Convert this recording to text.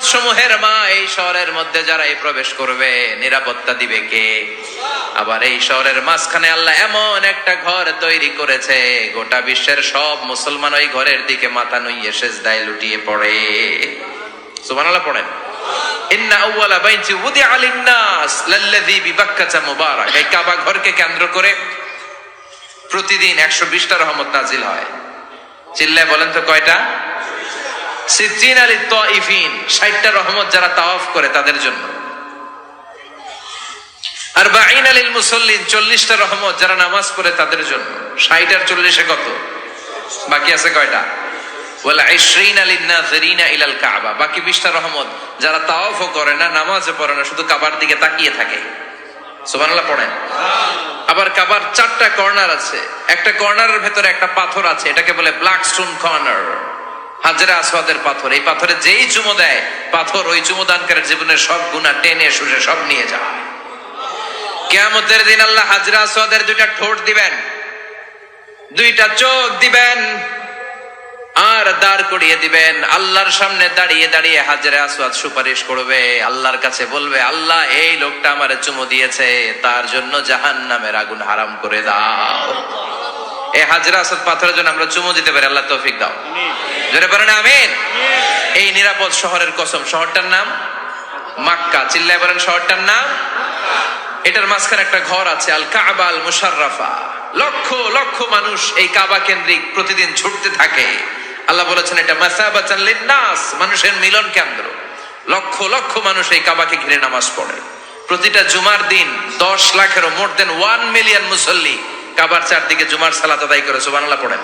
সমূহের মা এই শহরের মধ্যে যারা এই প্রবেশ করবে, নিরাপত্তা দিবে কে? আবার এই শহরের মাঝখানে আল্লাহ এমন একটা ঘর তৈরি করেছে, গোটা বিশ্বের সব মুসলমান ওই ঘরের দিকে মাথা শেষ দায় লুটিয়ে পড়ে। সুবানাল্লাহ পড়েন। ঘরকে কেন্দ্র করে প্রতিদিন একশো বিশটা রহমত নাজিল হয়। চিল্লায় বলেন তো কয়টা? আলী তাইফিন 60টা রহমত যারা তাওয়াফ করে তাদের জন্য। আর বাইন আলীল মুসল্লিন 40টা রহমত যারা নামাজ পড়ে তাদের জন্য। 60 আর 40 এ কত? বাকি আছে কয়টা? বাকি 20টা রহমত যারা তাওয়াফও করে না, নামাজও পড়ে না, শুধু কাবার দিকে তাকিয়ে থাকে। সুবহানাল্লাহ, পড়েন। আবার কাবার চারটা কর্নার আছে। একটা কর্নারের ভেতরে একটা পাথর আছে, এটাকে বলে ব্ল্যাক স্টোন কর্নার হাজরা আসওয়াদের পাথর। এই পাথরে যেই চুমো দেয়, পাথর ওই চুমোদানকারের জীবনের সব গুণা টেনে শুষে সব নিয়ে যায়। কেয়ামতের দিন আল্লাহ হাজরা আসওয়াদের দুইটা ঠোঁট দিবেন। দুইটা চোখ দিবেন। আর দাঁড় করিয়ে দিবেন। আল্লাহর সামনে দাঁড়িয়ে দাঁড়িয়ে হাজরে আসওয়াদ সুপারিশ করবে। আল্লাহর কাছে বলবে, আল্লাহ, এই লোকটা আমারে চুমু দিয়েছে, তার জন্য জাহান নামের আগুন হারাম করে দাও। এই হাজরা আসাদ পাথরের জন্য আমরা চুমু দিতে পারি, আল্লাহ তৌফিক দাও। জোরে আমিন। এই নিরাপদ শহরের কসম, শহরটার নাম মাক্কা। চিল্লায় শহরটার নাম? এটার মাঝখানে একটা ঘর আছে আল মুশাররাফা লক্ষ লক্ষ মানুষ এই কাবা কেন্দ্রিক প্রতিদিন ছুটতে থাকে। আল্লাহ বলেছেন এটা মাসাবাচান লিন্নাস, মানুষের মিলন কেন্দ্র। লক্ষ লক্ষ মানুষ এই কাবাকে ঘিরে নামাজ পড়ে। প্রতিটা জুমার দিন দশ লাখেরও মোর দেন ওয়ান মিলিয়ন মুসল্লি কাবার চারদিকে জুমার সালাত আদায় করে, সুবহানাল্লাহ, পড়েন।